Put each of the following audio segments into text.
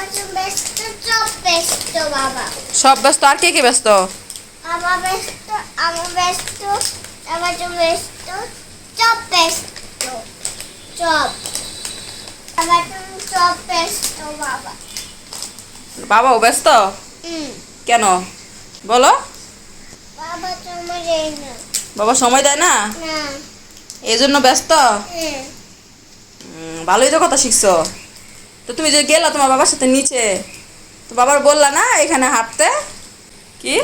সব ব্যস্ত বাবা। সব ব্যস্ত আর কে কে ব্যস্ত? আমার ব্যস্ত আমার ব্যস্ত আমার ব্যস্ত সব ব্যস্ত সব। আমার তো ব্যস্ত বাবা। বাবাও ব্যস্ত? কেন? বলো। বাবা তো আমার না। বাবা সময় দেয় না? এই জন্য ব্যস্ত? ভালোই তো কথা শিখছো। তো তুমি যে গেলা তোমার বাবার সাথে নিচে তো বাবার বললা না এখানে হাঁটতে? কি?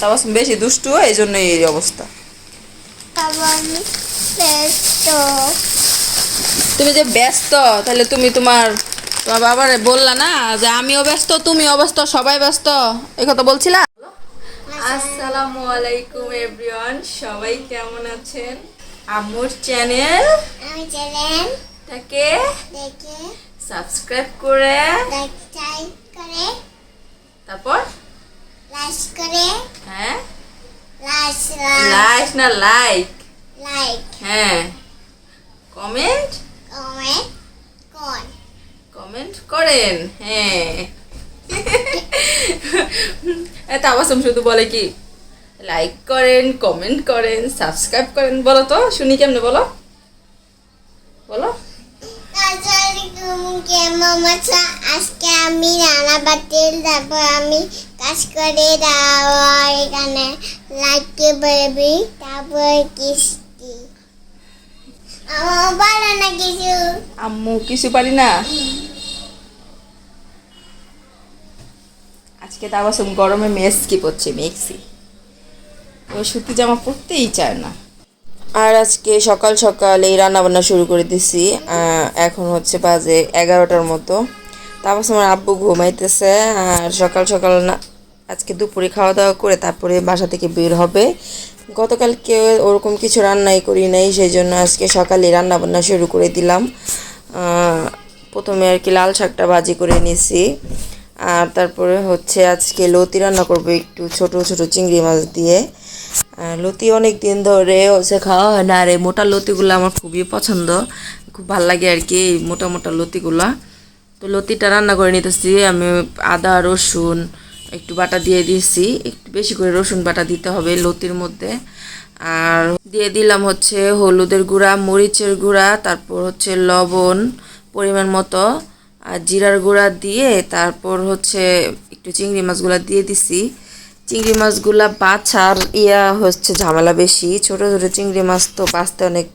তারপর বেশি দুষ্টু এই জন্য এই অবস্থা। তুমি যে ব্যস্ত তাহলে তুমি তোমার তোমার বাবারে বললা না যে আমিও ব্যস্ত তুমিও ব্যস্ত সবাই ব্যস্ত। এই কথা বলছিলা? আসসালামু আলাইকুম এভরিওয়ান সবাই কেমন আছেন? আম্মুর চ্যানেল আমি চ্যানেল তাকে দেখে সাবস্ক্রাইব করে লাইক করে তারপর? লাইক করে হ্যাঁ? লাইক লাইক না লাইক লাইক হ্যাঁ। কমেন্ট কমেন্ট কোন কমেন্ট করেন হ্যাঁ। তাবাসম শুধু বলে কি লাইক করেন কমেন্ট করেন সাবস্ক্রাইব করেন বলো তো শুনি কেমনে বলো? বলো। আজকে আমি রান্না বাতিল তারপর আমি কাজ করে দেওয়ার এখানে। লাইটে বেরবি তারপর কিস্তি আমার ভালো না কিছু আম্মু কিছু পারি না আজকে তাবাসম গরমে মেস কি পড়ছে মেক্সি ও সুতি জামা পরতেই চায় না। আর আজকে সকাল সকাল এই রান্না বান্না শুরু করে দিছি। এখন হচ্ছে বাজে এগারোটার মতো। তারপর আমার আব্বু ঘুমাইতেছে, আর সকাল সকাল না আজকে দুপুরে খাওয়া দাওয়া করে তারপরে বাসা থেকে বের হবে। গতকালকে ওরকম কিছু রান্নাই করি নাই সেই জন্য আজকে সকালে রান্না বান্না শুরু করে দিলাম। প্রথমে আর কি লাল শাকটা ভাজি করে নিছি। আর তারপরে হচ্ছে আজকে লতি রান্না করব একটু ছোট ছোট চিংড়ি মাছ দিয়ে। লতি অনেক দিন ধরে হচ্ছে খাওয়া হয় না, আর এই মোটা লতিগুলো আমার খুবই পছন্দ। খুব ভালো লাগে আর কি এই মোটা মোটা লতিগুলা। তো লতিটা রান্না করে নিতেছি, আমি আদা, রসুন একটু বাটা দিয়ে দিয়েছি। একটু বেশি করে রসুন বাটা দিতে হবে লতির মধ্যে। আর দিয়ে দিলাম হচ্ছে হলুদের গুঁড়া, মরিচের গুঁড়া, তারপর হচ্ছে লবণ পরিমাণ মতো। আর জিরার গুঁড়া দিয়ে তারপর হচ্ছে একটু চিংড়ি মাছগুলা দিয়ে দিছি। চিংড়ি মাছগুলা বাছার ইয়া হচ্ছে ঝামেলা বেশি। ছোট ছোট চিংড়ি মাছ তো বাঁচতে অনেক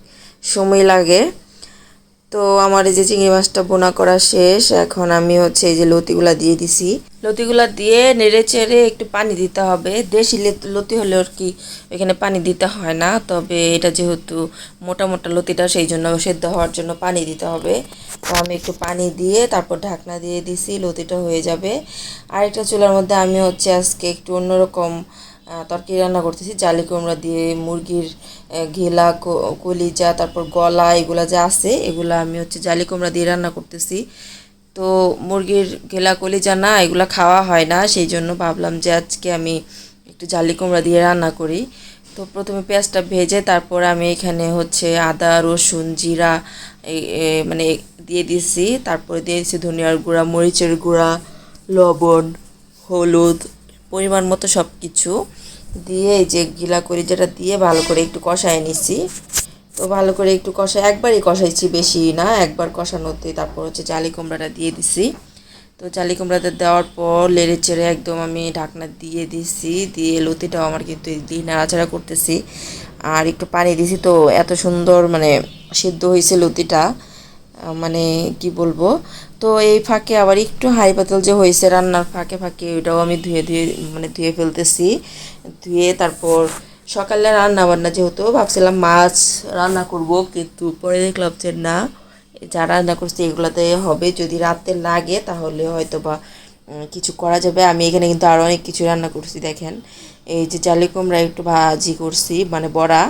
সময় লাগে। তো আমার এই যে চিংড়ি মাছটা বোনা করা শেষ, এখন আমি হচ্ছে এই যে লতিগুলা দিয়ে দিছি। লতিগুলা দিয়ে নেড়ে চেড়ে একটু পানি দিতে হবে। দেশি লেত- হলে আর কি এখানে পানি দিতে হয় না। তবে এটা যেহেতু মোটা মোটা লতিটা, সেই জন্য সেদ্ধ হওয়ার জন্য পানি দিতে হবে। তো আমি একটু পানি দিয়ে তারপর ঢাকনা দিয়ে দিছি, লতিটা হয়ে যাবে। আর একটা চুলার মধ্যে আমি হচ্ছে আজকে একটু অন্যরকম তরকারি রান্না করতেছি। জালি কুমড়া দিয়ে, মুরগির ঘেলা কলিজা, তারপর গলা, এগুলা যা আছে, এগুলো আমি হচ্ছে জালি কুমড়া দিয়ে রান্না করতেছি। তো মুরগির ঘেলা কলিজা না, এগুলো খাওয়া হয় না সেই জন্য ভাবলাম যে আজকে আমি একটু জালি কুমড়া দিয়ে রান্না করি। তো প্রথমে পেঁয়াজটা ভেজে তারপর আমি এখানে হচ্ছে আদা, রসুন, জিরা মানে দিয়ে দিয়েছি তারপরে দিয়ে দিয়েছি ধনিয়ার গুঁড়া, মরিচের গুঁড়া, লবণ, হলুদ, পরিমাণ মতো সব কিছু দিয়ে যে গিলা করি যেটা দিয়ে ভালো করে একটু কষায় নিছি। তো ভালো করে একটু কষায় একবারই কষাইছি বেশি না, একবার কষানোতে তারপর হচ্ছে জালি কুমড়াটা দিয়ে দিছি। তো জালি কুমড়াটা দেওয়ার পর লেড়ে চেড়ে একদম আমি ঢাকনা দিয়ে দিছি, দিয়ে লতিটাও আমার কিন্তু দিয়ে নাড়াচাড়া করতেছি। আর একটু পানি দিছি তো এত সুন্দর মানে সিদ্ধ হয়েছে লতিটা মানে কি বলব? তো এই ফাঁকে আবার একটু হাই পাতল যে হয়েছে রান্নার ফাঁকে ফাঁকে ওইটাও আমি ধুয়ে ধুয়ে মানে ধুয়ে ফেলতেছি। ধুয়ে তারপর সকালে রান্না বান্না যেহেতু, ভাবছিলাম মাছ রান্না করব, কিন্তু পরে দেখলাম যে না, যা রান্না করছি এগুলোতে হবে। যদি রাতে লাগে তাহলে হয়তো বা কিছু করা যাবে। আমি এখানে কিন্তু আরও অনেক কিছু রান্না করছি, দেখেন। এই যে জালি কুমড়া একটু ভাজি করছি মানে বড়া।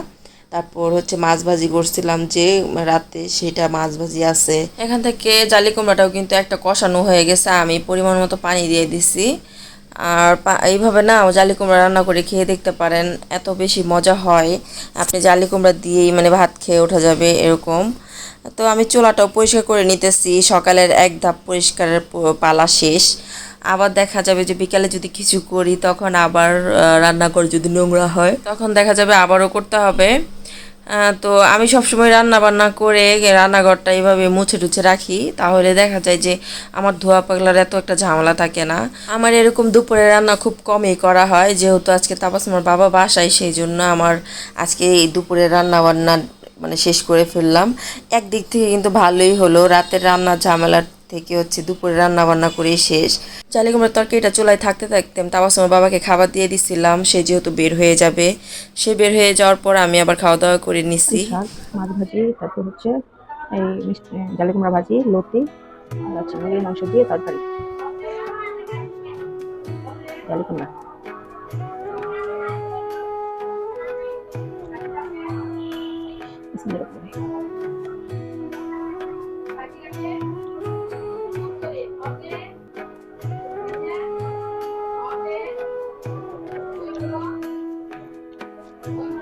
তারপর হচ্ছে মাছ ভাজি করছিলাম যে, রাতে সেটা মাছ ভাজি আছে। এখান থেকে জালি কুমড়াটাও কিন্তু একটা কষানো হয়ে গেছে, আমি পরিমাণ মতো পানি দিয়ে দিছি। আর এইভাবে না জালি কুমড়া রান্না করে খেয়ে দেখতে পারেন, এত বেশি মজা হয়। আপনি জালি কুমড়া দিয়েই মানে ভাত খেয়ে ওঠা যাবে এরকম। তো আমি চুলাটাও পরিষ্কার করে নিতেছি, সকালের এক ধাপ পরিষ্কারের পালা শেষ। আবার দেখা যাবে যে বিকালে যদি কিছু করি, তখন আবার রান্নাঘর যদি নোংরা হয়, তখন দেখা যাবে আবারও করতে হবে। তো আমি সবসময় রান্না বান্না করে রান্নাঘরটা এইভাবে মুছে টুছে রাখি। তাহলে দেখা যায় যে আমার ধোয়া পাগলার এত একটা ঝামেলা থাকে না। আমার এরকম দুপুরে রান্না খুব কমই করা হয়, যেহেতু আজকে তাপাস আমার বাবা বাসায় সেই জন্য আমার আজকে এই দুপুরে রান্না বান্না মানে শেষ করে ফেললাম। একদিক থেকে কিন্তু ভালোই হলো, রাতের রান্নার ঝামেলার থেকে হচ্ছে দুপুরে রান্না বান্না করে শেষ। চালে কুমড়ার তরকারিটা চুলায় থাকতে থাকতে তারপর আমার বাবাকে খাবার দিয়ে দিছিলাম, সে যেহেতু বের হয়ে যাবে। সে বের হয়ে যাওয়ার পর আমি আবার খাওয়া দাওয়া করে নিছি। শাক মাছ ভাজি, তারপর হচ্ছে এই জালি কুমড়া ভাজি, লতি, আর হচ্ছে মুরগির মাংস দিয়ে তরকারি। জালি কুমড়া। বিসমিল্লাহ। আমি দেবো